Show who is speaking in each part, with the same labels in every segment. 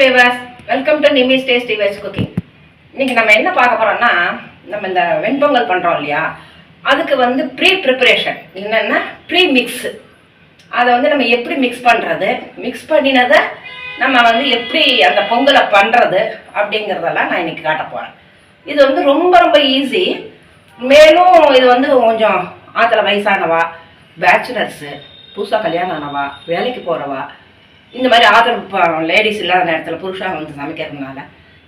Speaker 1: Vilas welcome to Nimi's tasty veg cooking இன்னைக்கு நம்ம என்ன பார்க்க போகிறோம்னா நம்ம இந்த வெண்பொங்கல் பண்ணுறோம் இல்லையா? அதுக்கு வந்து ப்ரீ ப்ரிப்பரேஷன் என்னென்னா ப்ரீ மிக்ஸ் அதை வந்து நம்ம எப்படி மிக்ஸ் பண்ணுறது மிக்ஸ் பண்ணினதை நம்ம வந்து எப்படி அந்த பொங்கலை பண்ணுறது அப்படிங்கிறதெல்லாம் நான் இன்னைக்கு காட்ட போகிறேன் இது வந்து ரொம்ப ரொம்ப ஈஸி மேலும் இது வந்து கொஞ்சம் ஆற்றுல வயசானவா பேச்சுலர்ஸு புதுசாக கல்யாணம் ஆனவா வேலைக்கு போகிறவா இந்த மாதிரி ஆதரவு லேடிஸ் இல்லாத நேரத்தில் புருஷாக வந்து சமைக்கிறதுனால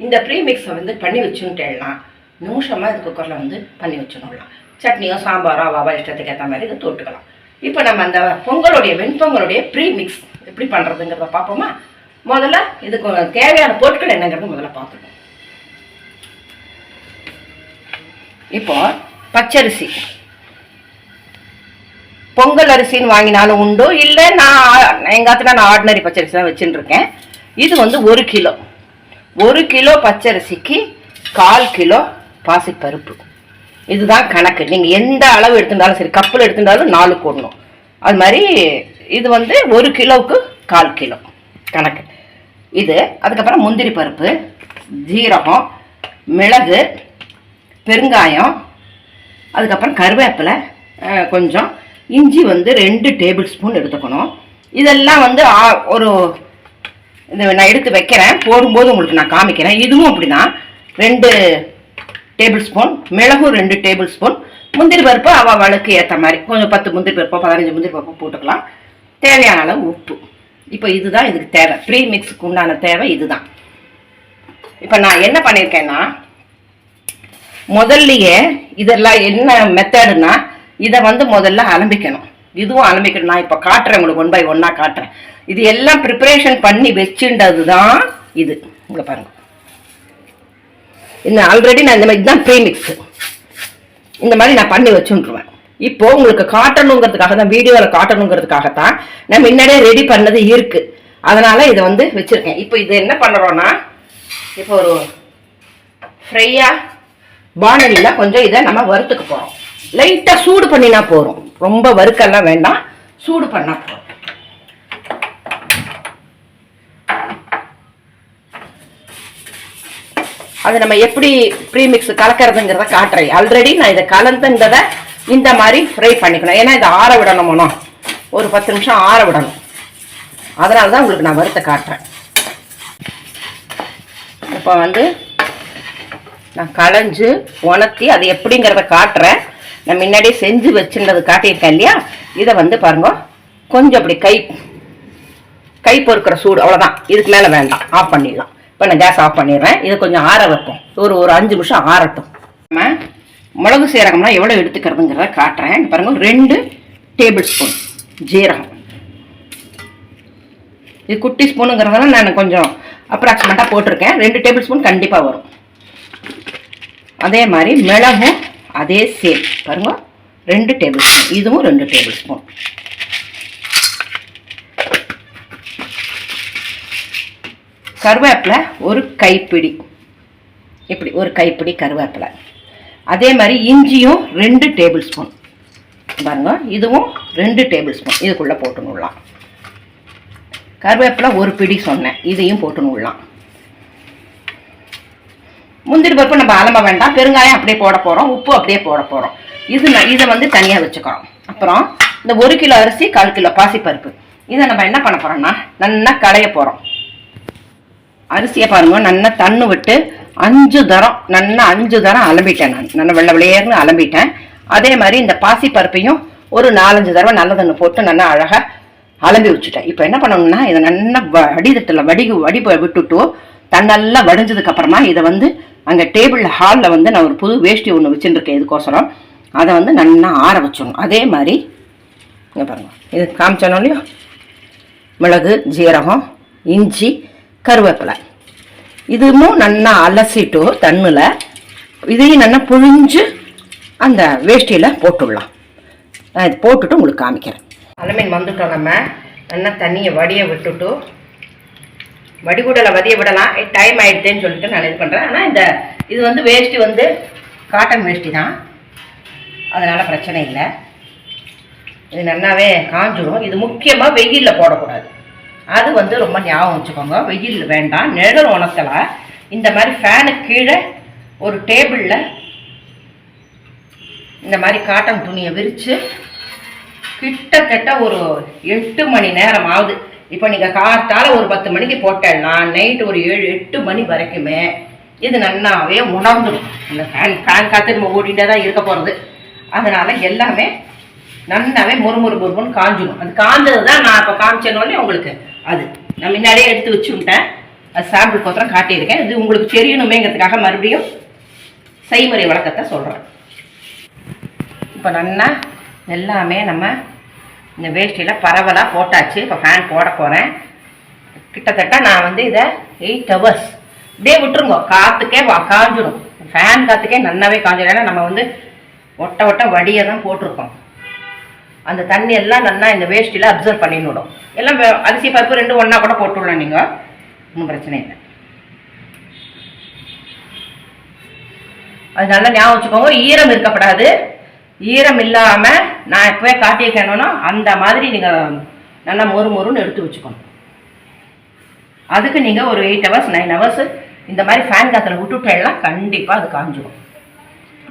Speaker 1: இந்த ப்ரீ மிக்ஸை வந்து பண்ணி வச்சுன்னுட்டேலாம் நிமிஷமாக இது குக்கரில் வந்து பண்ணி வச்சுடலாம். சட்னியோ சாம்பாரோ அவாவா இஷ்டத்துக்கு ஏற்ற மாதிரி இதை தொட்டுக்கலாம். இப்போ நம்ம அந்த பொங்கலுடைய வெண்பொங்கலுடைய ப்ரீ மிக்ஸ் எப்படி பண்ணுறதுங்கிறத பார்ப்போமா? முதல்ல இதுக்கு தேவையான பொருட்கள் என்னங்கிறது முதல்ல பார்த்துக்கணும் இப்போ பச்சரிசி. பொங்கல் அரிசின்னு வாங்கினாலும் உண்டு இல்லை நான் எங்கள் ஆத்துல நான் ஆர்டினரி பச்சரிசி தான் வச்சுட்டு இருக்கேன் இது வந்து ஒரு கிலோ. ஒரு கிலோ பச்சரிசிக்கு கால் கிலோ பாசிப்பருப்பு. இதுதான் கணக்கு. நீங்கள் எந்த அளவு எடுத்திருந்தாலும் சரி கப்பில் எடுத்திருந்தாலும் நாலு போடணும். அது மாதிரி இது வந்து ஒரு கிலோவுக்கு கால் கிலோ. கணக்கு. இது அதுக்கப்புறம் முந்திரி பருப்பு ஜீரகம் மிளகு பெருங்காயம் அதுக்கப்புறம் கருவேப்பிலை கொஞ்சம் இஞ்சி வந்து ரெண்டு டேபிள் ஸ்பூன் எடுத்துக்கணும். இதெல்லாம் வந்து ஆ- ஒரு இதை நான் எடுத்து வைக்கிறேன். போடும்போது உங்களுக்கு நான் காமிக்கிறேன். இதுவும் அப்படிதான் ரெண்டு டேபிள் ஸ்பூன் மிளகும் ரெண்டு டேபிள் ஸ்பூன் முந்திரி பருப்பு அவள் வழக்கு ஏற்ற மாதிரி. கொஞ்சம் பத்து முந்திரி பருப்போ பதினஞ்சு முந்திரி பருப்போ போட்டுக்கலாம். தேவையான அளவு உப்பு. இப்போ இதுதான் இதுக்கு தேவை. ப்ரீ மிக்ஸுக்கு உண்டான தேவை இதுதான். இப்போ நான் என்ன பண்ணியிருக்கேன்னா முதல்லையே இதெல்லாம் என்ன மெத்தடுனா இதை வந்து முதல்ல அலம்பிக்கணும். இதுவும் அலம்பிக்கணும். நான் இப்போ காட்டுறேன் உங்களுக்கு ஒன் பை ஒன்னாக காட்டுறேன். இது எல்லாம் ப்ரிப்பரேஷன் பண்ணி வச்சுன்றது தான் இது. உங்களை பாருங்க. இந்த ஆல்ரெடி நான் இந்த மாதிரி இதுதான் ப்ரீமிக்ஸ் இந்த மாதிரி நான் பண்ணி வச்சுருவேன் இப்போ உங்களுக்கு காட்டணுங்கிறதுக்காக தான் வீடியோவில் காட்டணுங்கிறதுக்காகத்தான் நான் முன்னாடியே ரெடி பண்ணது இருக்கு. அதனால இதை வந்து வச்சிருக்கேன். இப்போ இது என்ன பண்ணுறோன்னா இப்போ ஒரு ஃப்ரையாக பானலியில் கொஞ்சம் இதை நம்ம வறுத்துக்க போகிறோம் லைட்டாக சூடு பண்ணினா போதும். ரொம்ப வறுக்கெல்லாம் வேண்டாம். சூடு பண்ணா போகிறோம் அது நம்ம எப்படி ப்ரீமிக்ஸ் கலக்கிறதுங்கிறத காட்டுறேன். ஆல்ரெடி நான் இதை கலந்துன்றதை இந்த மாதிரி ஃப்ரை பண்ணிக்கணும். ஏன்னா இதை ஆற விடணுமோனோ ஒரு பத்து நிமிஷம் ஆற விடணும். அதனால தான் உங்களுக்கு நான் வறுத்த காட்டுறேன். இப்போ வந்து நான் களைஞ்சு உணர்த்தி அது எப்படிங்கிறத காட்டுறேன். நான் முன்னாடியே செஞ்சு வச்சுருந்தது காட்டியிருக்கேன் இல்லையா? இதை வந்து பாருங்க. கொஞ்சம் அப்படி கை கை பொறுக்கிற சூடு அவ்வளோதான் இதுக்கு மேலே வேண்டாம். ஆஃப் பண்ணிடலாம். இப்போ நான் கேஸ் ஆஃப் பண்ணிடுறேன். இதை கொஞ்சம் ஆற வைப்போம். ஒரு ஒரு அஞ்சு நிமிஷம் ஆறட்டும். நம்ம மிளகு சீரகம்லாம் எவ்வளோ எடுத்துக்கிறதுங்கிறத காட்டுறேன். பாருங்கள் ரெண்டு டேபிள் ஸ்பூன் ஜீரகம். இது குட்டி ஸ்பூனுங்கிறதால நான் கொஞ்சம் அப்ராக்சிமேட்டாக போட்டிருக்கேன். ரெண்டு டேபிள் ஸ்பூன் கண்டிப்பாக வரும். அதே மாதிரி மிளகும் அதே சேம் பாருங்க. ரெண்டு டேபிள் ஸ்பூன் இதுவும் ரெண்டு டேபிள் ஸ்பூன் கருவேப்பிலை ஒரு கைப்பிடி. இப்படி ஒரு கைப்பிடி கருவேப்பிலை. அதே மாதிரி இஞ்சியும் ரெண்டு டேபிள் ஸ்பூன் பாருங்க. இதுவும் ரெண்டு டேபிள் ஸ்பூன் இதுக்குள்ளே போட்டுனுடலாம் கருவேப்பிலை ஒரு பிடி சொன்னேன். இதையும் போட்டுனுடலாம் முந்திரி பருப்பு நம்ம அலம்ப வேண்டாம். பெருங்காயம் அப்படியே போட போகிறோம் உப்பு அப்படியே போட போகிறோம் இது ந- இதை வந்து தனியாக வச்சுக்கிறோம். அப்புறம் இந்த ஒரு கிலோ அரிசி கால் கிலோ பாசிப்பருப்பு. இதை நம்ம என்ன பண்ண போகிறோம்னா நல்லா களைய போகிறோம் அரிசியை பாருங்கள் நல்லா தண்ணு விட்டு அஞ்சு தரம் நல்லா அஞ்சு தரம் அலம்பிட்டேன் நான். நல்லா வெள்ளை விளையர்னு அலம்பிட்டேன். அதே மாதிரி இந்த பாசி பருப்பையும் ஒரு நாலஞ்சு தடவை நல்ல தண்ணு போட்டு நல்லா அழகாக அலம்பி வச்சுட்டேன். இப்போ என்ன பண்ணணும்னா இதை நல்லா வடிதட்டில் வடிகு வடி விட்டுட்டு தன்னெல்லாம் வடிஞ்சதுக்கு அப்புறமா இதை வந்து அங்கே டேபிள் ஹாலில் வந்து நான் ஒரு புது வேஷ்டி ஒன்று வச்சுருக்கேன் இதுக்கோசரம். அதை வந்து நல்லா ஆற வச்சிடணும். அதே மாதிரி இங்கே பாருங்கள் இது காமிச்சோம் மிளகு ஜீரகம் இஞ்சி கருவேப்பிலை. இதுவும் நல்லா அலசிட்டு தண்ணில் இதையும் நல்லா புழிஞ்சு அந்த வேஷ்டியில் போட்டுடலாம். நான் இது போட்டுட்டு உங்களுக்கு காமிக்கிறேன். அலமீன் வந்துட்டோம் நம்ம. நல்லா தண்ணியை வடிய விட்டுட்டு வடிகுடலை வதிய விடலாம். டைம் ஆயிடுதுன்னு சொல்லிட்டு நான் இது பண்ணுறேன் ஆனால் இந்த இது வந்து வேஷ்டி வந்து காட்டன் வேஷ்டி தான். அதனால் பிரச்சனை இல்லை. இது நல்லாவே காஞ்சிடும் இது முக்கியமாக வெயிலில் போடக்கூடாது. அது வந்து ரொம்ப ஞாபகம் வச்சுக்கோங்க. வெயில் வேண்டாம். நிழல் உணத்தில் இந்த மாதிரி ஃபேனுக்கு கீழே ஒரு டேபிளில் இந்த மாதிரி காட்டன் துணியை விரித்து கிட்டத்தட்ட ஒரு எட்டு மணி நேரம் ஆகுது இப்போ நீங்கள் காத்தால ஒரு பத்து மணிக்கு போட்டேன்னா நைட்டு ஒரு ஏழு எட்டு மணி வரைக்குமே இது நன்னாவே உணர்ந்துடும் இந்த ஃபேன் ஃபேன் காற்று நம்ம ஓடிட்டே தான் இருக்க போகிறது அதனால் எல்லாமே நன்னாவே முறுமுறு முறுமுன்னு காஞ்சிடும் அது காஞ்சது தான் நான் இப்போ காமிச்சேனோடனே உங்களுக்கு. அது நான் முன்னாடியே எடுத்து வச்சு விட்டேன் அது சாம்பிள் காட்டியிருக்கேன். இது உங்களுக்கு தெரியணுமேங்கிறதுக்காக மறுபடியும் செய்முறை வழக்கத்தை சொல்கிறேன் இப்போ நன்னா எல்லாமே நம்ம இந்த வேஷ்டியில் பரவலாக போட்டாச்சு. இப்போ ஃபேன் போட போகிறேன் கிட்டத்தட்ட நான் வந்து இதை எயிட் ஹவர்ஸ் இப்படியே விட்டுருங்க. காற்றுக்கே வா காஞ்சிடும் ஃபேன் காற்றுக்கே நல்லாவே காஞ்சிடும் ஏன்னா நம்ம வந்து ஒட்ட ஒட்ட வடியை தான் போட்டிருக்கோம். அந்த தண்ணி எல்லாம் நல்லா இந்த வேஷ்டியில் அப்சர்வ் பண்ணிவிடும் எல்லாம் அரிசி பருப்பு ரெண்டு ஒன்றா கூட போட்டுவிடலாம் நீங்கள் ஒன்றும் பிரச்சனை இல்லை. அது நல்லா ஞாபகம் வச்சுக்கோங்க. ஈரம் இருக்கப்படாது. ஈரம் இல்லாம நான் இப்பவே காட்டியிருக்கேனோ அந்த மாதிரி நீங்க நல்லா மொறு மொறுன்னு எடுத்து வச்சுக்கணும். அதுக்கு நீங்க ஒரு எயிட் ஹவர்ஸ் நைன் ஹவர்ஸ் இந்த மாதிரி ஃபேன் காத்துல விட்டுட்டேன்னா கண்டிப்பா அது காஞ்சிடும்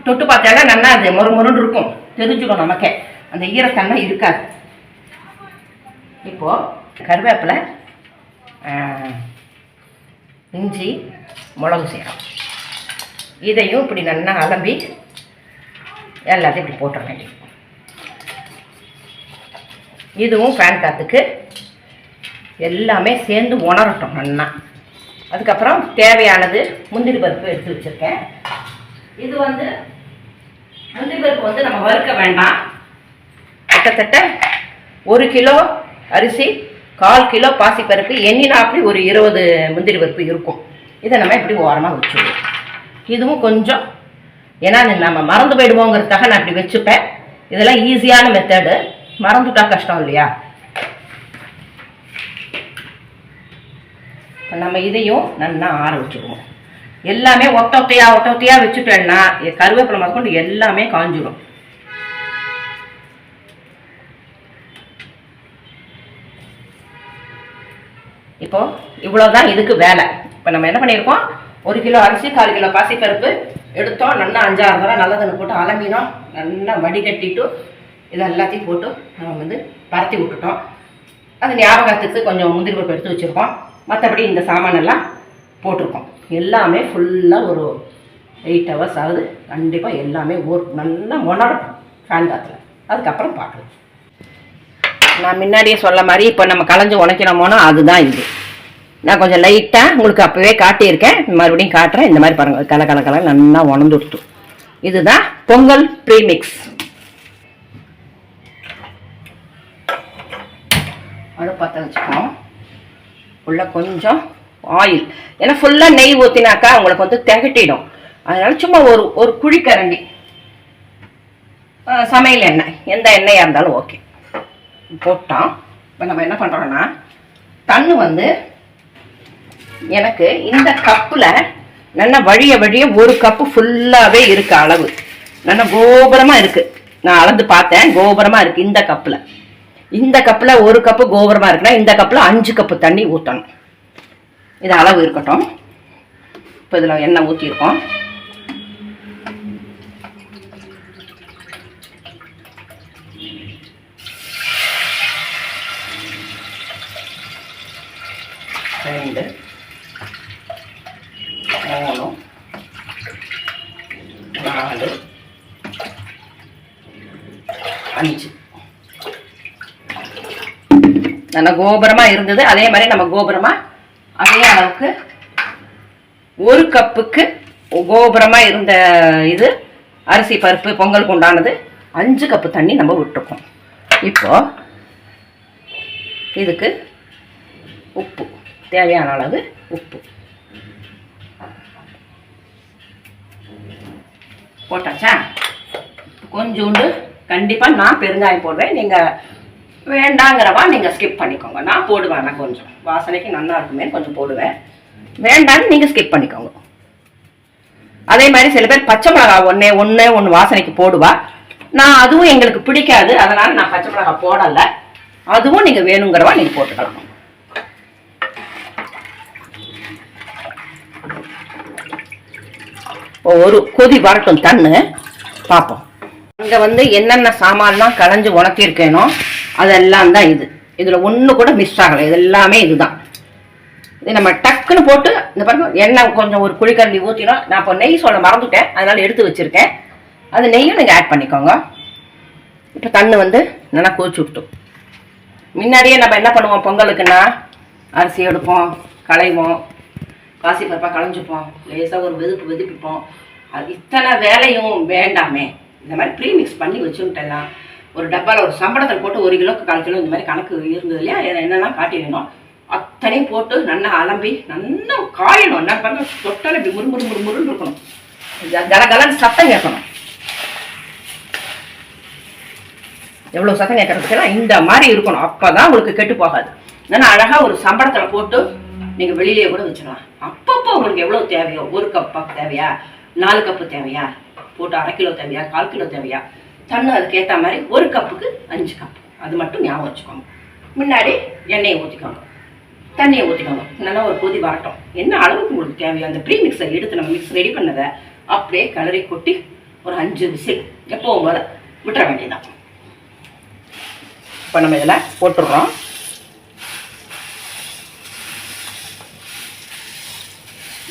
Speaker 1: தொட்டு பார்த்தேன்னா நல்லா அது மொறு மொறுன்னு இருக்கும். தெரிஞ்சுக்கும் நமக்கே. அந்த ஈரத்தன்மை இருக்காது. இப்போ கருவேப்பிலை இஞ்சி மிளகு சீரகம் இதையும் இப்படி நல்லா அலம்பி எல்லாத்தையும் இப்படி போட்டுற வேண்டியது இதுவும் ஃபேன் காற்றுக்கு எல்லாமே சேர்ந்து உணரட்டும் நல்லா. அதுக்கப்புறம் தேவையானது முந்திரி பருப்பு எடுத்து வச்சுருக்கேன். இது வந்து முந்திரி பருப்பு வந்து நம்ம வறுக்க வேண்டாம். கிட்டத்தட்ட ஒரு கிலோ அரிசி கால் கிலோ பாசிப்பருப்பு எண்ணினா அப்படி ஒரு இருபது முந்திரி பருப்பு இருக்கும். இதை நம்ம இப்படி ஓரமாக வச்சுடுவோம். இதுவும் கொஞ்சம் ஏன்னா நம்ம மறந்து போயிடுவோங்கிறதுக்காக நான் இப்படி வச்சுப்பேன். இதெல்லாம் ஈஸியான மெத்தடு மறந்துட்டா கஷ்டம் இல்லையா? நம்ம இதையும் நல்லா ஆற வச்சுக்குவோம். எல்லாமே ஒத்த ஒத்தையா ஒத்த ஒத்தையா வச்சுட்டேன்னா கருவேப்பிலை முதற்கொண்டு எல்லாமே காஞ்சிடும் இப்போ இவ்வளோதான் இதுக்கு வேலை. இப்போ நம்ம என்ன பண்ணியிருக்கோம்? ஒரு கிலோ அரிசி கால் கிலோ பாசிப்பருப்பு எடுத்தோம் நல்லா அஞ்சாறு தடவை நல்லதுன்னு போட்டு அலம்பினோம். நல்லா வடிகட்டிட்டு இது எல்லாத்தையும் போட்டு நம்ம வந்து பரத்தி விட்டுட்டோம். அது ஞாபகத்துக்கு கொஞ்சம் முந்திரி பருப்பு எடுத்து வச்சுருக்கோம். மற்றபடி இந்த சாமானெல்லாம் போட்டிருக்கோம். எல்லாமே ஃபுல்லாக ஒரு எயிட் ஹவர்ஸ் ஆகுது. கண்டிப்பாக எல்லாமே ஊர் நல்லா உணரட்டும் ஃபேன் காற்றுல அதுக்கப்புறம் பார்க்கலாம். நான் முன்னாடியே சொல்ல மாதிரி இப்போ நம்ம களைஞ்சு உடைக்கிறோமோனா அதுதான் இது. நான் கொஞ்சம் லைட்டாக உங்களுக்கு அப்போவே காட்டியிருக்கேன். மறுபடியும் காட்டுறேன். இந்த மாதிரி பாருங்கள் கல கல கல நல்லா உணர்ந்துடுத்து இதுதான் பொங்கல் ப்ரீமிக்ஸ் அடுப்பத்த வச்சுக்கோம் உள்ள கொஞ்சம் ஆயில் ஏன்னா ஃபுல்லாக நெய் ஊற்றினாக்கா உங்களுக்கு வந்து திகட்டிடும். அதனால் சும்மா ஒரு ஒரு குழிக்கரண்டி. சமையல் எண்ணெய். எந்த எண்ணெயாக இருந்தாலும் ஓகே போட்டோம். இப்போ நம்ம என்ன பண்ணுறோன்னா தண்ணு வந்து எனக்கு இந்த கப்பில் நல்லா வழிய வழிய ஒரு கப்பு ஃபுல்லாகவே இருக்கு அளவு. நல்லா கோபுரமாக இருக்குது நான் அளந்து பார்த்தேன் கோபுரமாக இருக்குது இந்த கப்பில். இந்த கப்பில் ஒரு கப்பு கோபுரமாக இருக்குன்னா இந்த கப்பில் அஞ்சு கப்பு தண்ணி ஊற்றணும் இது அளவு இருக்கட்டும். இப்போ இதில் எண்ணெய் ஊற்றிருக்கோம் ரெண்டு. மூணு நாலு. அஞ்சு. நல்ல கோபுரமா இருந்தது அதே மாதிரி நம்ம கோபுரமா அதே அளவுக்கு ஒரு கப்புக்கு கோபுரமா இருந்த இது அரிசி பருப்பு பொங்கலுக்கு உண்டானது அஞ்சு கப்பு தண்ணி நம்ம விட்டுருக்கோம். இப்போ இதுக்கு உப்பு தேவையான அளவு உப்பு. போட்டாச்சா? கொஞ்சோண்டு கண்டிப்பாக நான் பெருங்காயம் போடுவேன். நீங்கள் வேண்டாங்கிறவா நீங்கள் ஸ்கிப் பண்ணிக்கோங்க. நான் போடுவேன் நான் கொஞ்சம். வாசனைக்கு நல்லா இருக்குமே கொஞ்சம் போடுவேன். வேண்டான்னு நீங்கள் ஸ்கிப் பண்ணிக்கோங்க. அதே மாதிரி சில பேர் பச்சை மிளகா ஒன்றே ஒன்று ஒன்று வாசனைக்கு போடுவா. நான் அதுவும் எங்களுக்கு பிடிக்காது. அதனால் நான் பச்சை மிளகா போடலை. அதுவும் நீங்கள் வேணுங்கிறவா நீங்கள் போட்டுக்கலாம். ஒரு கொதி வரட்டும் தண்ணு. பார்ப்போம் இங்கே வந்து என்னென்ன சாமான்லாம் களைஞ்சு உணர்த்திருக்கேனோ அதெல்லாம் தான் இது. இதில் ஒன்று கூட மிஸ் ஆகலை. இது எல்லாமே இதுதான். இது நம்ம டக்குன்னு போட்டு இந்த பாருங்க எண்ணெய் கொஞ்சம் ஒரு குழிக்கரண்டி ஊற்றினோம் நான் இப்போ நெய் சொல்ல மறந்துட்டேன். அதனால் எடுத்து வச்சிருக்கேன். அந்த நெய்யும் நீங்கள் ஆட் பண்ணிக்கோங்க. இப்போ தண்ணு வந்து நல்லா கொதிச்சு விட்டோம் முன்னாடியே நம்ம என்ன பண்ணுவோம்? பொங்கலுக்குன்னா அரிசி எடுப்போம் களைவோம். பாசி பருப்பாக களைஞ்சிப்போம். லேசாக ஒரு வெதுப்பு வெதுப்பிப்போம். அது இத்தனை வேலையும் வேண்டாமே. இந்த மாதிரி ப்ரீ மிக்ஸ் பண்ணி வச்சுட்டேன்னா ஒரு டப்பாவில் ஒரு சம்பளத்தில் போட்டு ஒரு கிலோக்கு கால் கிலோ இந்த மாதிரி கணக்கு இருந்தது இல்லையா? இதை என்னெல்லாம் காட்டிடணும் அத்தனையும் போட்டு நல்லா அலம்பி நல்லா காயணும். என்ன பண்ண தொட்டால் இப்படி முறுமுறு முறு இருக்கணும். கலகலன்னு சத்தம் கேட்கணும். எவ்வளோ சத்தம் கேட்கறதுக்கெல்லாம் இந்த மாதிரி இருக்கணும். அப்போ தான் உங்களுக்கு கெட்டு போகாது. ஏன்னா அழகாக ஒரு சம்பளத்தில் போட்டு நீங்கள் வெளியிலேயே கூட வச்சிடலாம். அப்பப்போ உங்களுக்கு எவ்வளோ தேவையோ ஒரு கப்பா தேவையா? நாலு கப்பு தேவையா? போட்டு அரை கிலோ தேவையா? கால் கிலோ தேவையா? தண்ணு அதுக்கேற்ற மாதிரி ஒரு கப்புக்கு அஞ்சு கப் அது மட்டும் ஞாபகம் வச்சுக்கோங்க. முன்னாடி எண்ணெயை ஊற்றிக்கோங்க தண்ணியை ஊற்றிக்கோங்க நல்லா ஒரு கொதி வரட்டும். என்ன அளவுக்கு உங்களுக்கு தேவையோ அந்த ப்ரீ மிக்ஸை எடுத்து நம்ம மிக்ஸ் ரெடி பண்ணதை அப்படியே கிளறி கொட்டி ஒரு அஞ்சு விசில் எப்போவும் போல விட்டுற வேண்டியதுதான். இப்போ நம்ம இதில் போட்டுடுறோம்.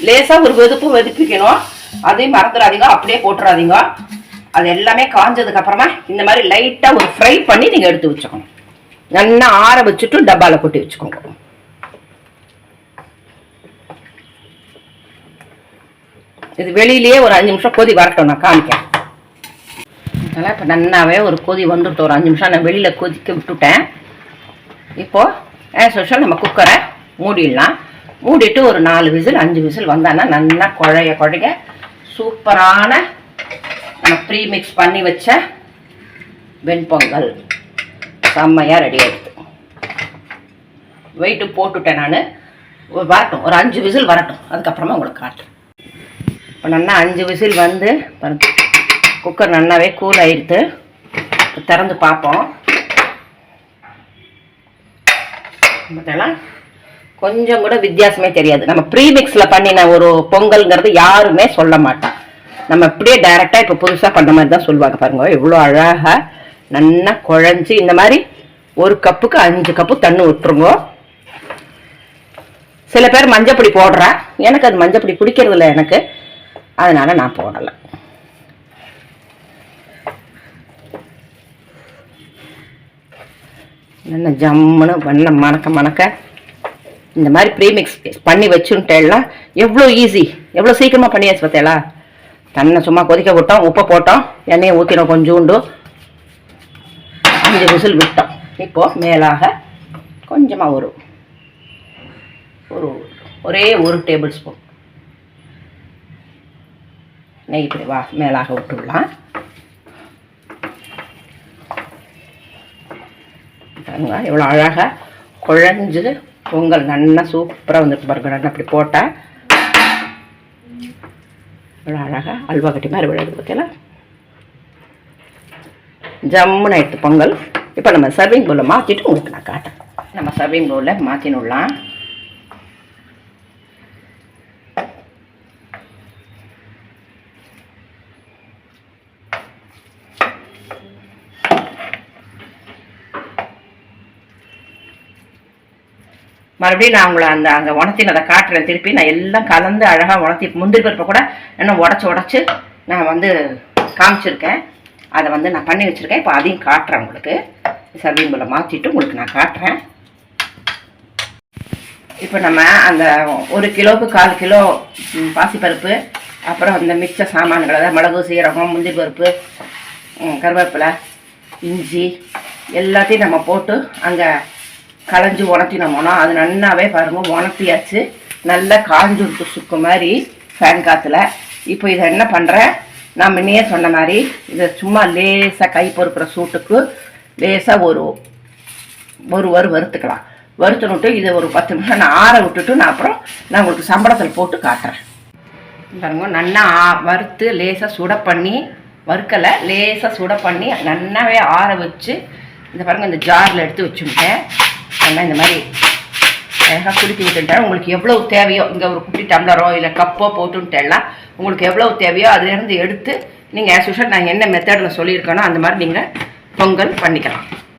Speaker 1: லேசாக ஒரு வெதுப்பு வெதுப்பிக்கணும். அதையும் மறந்துடாதீங்க. அப்படியே போட்டுறாதீங்க. அது எல்லாமே காஞ்சதுக்கு அப்புறமா இந்த மாதிரி லைட்டாக ஒரு ஃப்ரை பண்ணி நீங்கள் எடுத்து வச்சுக்கணும். நல்லா ஆற வச்சுட்டு டப்பாவில் கொட்டி வச்சுக்கோங்க. இது வெளியிலேயே ஒரு அஞ்சு நிமிஷம் கொதி வரட்டும். நான் காமிக்கிறேன். அதனால் இப்போ நன்னாவே ஒரு கொதி வந்துட்டு ஒரு அஞ்சு நிமிஷம். நான் வெளியில் கொதிக்க விட்டுட்டேன். இப்போது ஆஸ் யூஷுவல் நம்ம குக்கரை மூடிடலாம். மூடிட்டு ஒரு நாலு விசில் அஞ்சு விசில் வந்தான்னா நல்லா குழைய குழைய சூப்பரான நம்ம ப்ரீ மிக்ஸ் பண்ணி வச்ச வெண்பொங்கல். செம்மையாக ரெடி ஆகிடுது வெயிட்டு போட்டுட்டேன் நான். வரட்டும் ஒரு அஞ்சு விசில் வரட்டும். அதுக்கப்புறமா உங்களுக்கு காட்டுறேன். இப்போ நல்லா அஞ்சு விசில் வந்து குக்கர் நல்லாவே கூல் ஆயிடுத்து இப்போ திறந்து பார்ப்போம். பார்த்தீங்களா கொஞ்சம் கூட வித்தியாசமே தெரியாது. நம்ம ப்ரீமிக்ஸில் பண்ணின ஒரு பொங்கல்ங்கிறது யாருமே சொல்ல மாட்டான். நம்ம இப்படியே டைரெக்டாக இப்போ புதுசாக பண்ண மாதிரி தான் சொல்லுவாங்க பாருங்க. எவ்வளோ அழகாக நல்லா குழஞ்சி இந்த மாதிரி ஒரு கப்புக்கு அஞ்சு கப்பு தண்ணி விட்டுருங்க சில பேர் மஞ்சப்பொடி போடுறா. எனக்கு அது மஞ்சப்பொடி பிடிக்கிறது இல்லை எனக்கு. அதனால் நான் போடலை. என்ன ஜம்முன்னு பண்ண மணக்க மணக்க இந்த மாதிரி ப்ரீமிக்ஸ் பண்ணி வச்சுட்டேலாம் எவ்வளோ ஈஸி எவ்வளோ சீக்கிரமாக பண்ணியாச்சு பார்த்தேலா தண்ணை சும்மா கொதிக்க விட்டோம் உப்பை போட்டோம் எண்ணெயை ஊற்றினோம் கொஞ்சோண்டு. அஞ்சு விசில் விட்டோம். இப்போது மேலாக கொஞ்சமாக ஒரு ஒரு ஒரே ஒரு டேபிள் ஸ்பூன் நெய் இப்படி வா மேலாக விட்டுடலாம். பாருங்க எவ்வளோ அழகாக குழஞ்சு பொங்கல் நல்லா சூப்பராக வந்துட்டு பாருங்க. நான் அப்படி போட்டால் இவ்வளோ அழகாக அல்வா கட்டி மாதிரி விளையாடு பார்த்தீங்களா ஜம்முன்னு ஆயிடுத்து பொங்கல். இப்போ நம்ம சர்விங் பவுலில் மாற்றிட்டு உங்களுக்கு நான் காட்டுறேன். நம்ம சர்விங் பவுலில் மாற்றினுடலாம் மறுபடியும் நான் உங்களை அந்த அந்த உணத்தினதை காட்டுறேன் திருப்பி நான் எல்லாம் கலந்து அழகாக உணர்த்தி முந்திரி பருப்பை கூட இன்னும் உடச்சி உடச்சி நான் வந்து காமிச்சிருக்கேன். அதை வந்து நான் பண்ணி வச்சுருக்கேன். இப்போ அதையும் காட்டுறேன் உங்களுக்கு. சர்விங் மாற்றிட்டு உங்களுக்கு நான் காட்டுறேன். இப்போ நம்ம அந்த ஒரு கிலோவுக்கு கால் கிலோ பாசிப்பருப்பு அப்புறம் அந்த மிச்ச சாமான்கள் அதாவது மிளகு சீரகம் முந்திரி பருப்பு கருவேப்பிலை இஞ்சி எல்லாத்தையும் நம்ம போட்டு அங்கே களைஞ்சி உணத்தினோம்னா அது நல்லாவே பாருங்க உணத்தியாச்சு நல்லா காஞ்சு சுக்கு மாதிரி ஃபேன் காற்றுல இப்போ இதை என்ன பண்ணுறேன் நான் முன்னையே சொன்ன மாதிரி இதை சும்மா லேசாக கை பொறுக்கிற சூட்டுக்கு லேசாக ஒரு ஒரு வறு வறுத்துக்கலாம். வறுத்துனுட்டு இதை ஒரு பத்து நிமிஷம் நான் ஆற விட்டுட்டு நான் அப்புறம் நான் உங்களுக்கு சம்பளத்தில் போட்டு காட்டுறேன். பாருங்க நல்லா ஆ- வறுத்து லேசாக சுட பண்ணி வறுக்கலை லேசாக சுட பண்ணி நல்லாவே ஆற வச்சு இந்த பாருங்கள் இந்த ஜாரில் எடுத்து வச்சுட்டேன் நல்லா இந்த மாதிரி அழகாக குலுக்கி விட்டுட்டேன். உங்களுக்கு எவ்வளோ தேவையோ இங்கே ஒரு குட்டி டம்ளரோ இல்லை கப்போ போட்டுன்ட்டெல்லாம் உங்களுக்கு எவ்வளவு தேவையோ அதுலேருந்து எடுத்து நீங்கள் ஆஸ் யூஷுவல் நான் என்ன மெத்தடில் சொல்லியிருக்கேனோ அந்த மாதிரி நீங்கள் பொங்கல் பண்ணிக்கலாம்.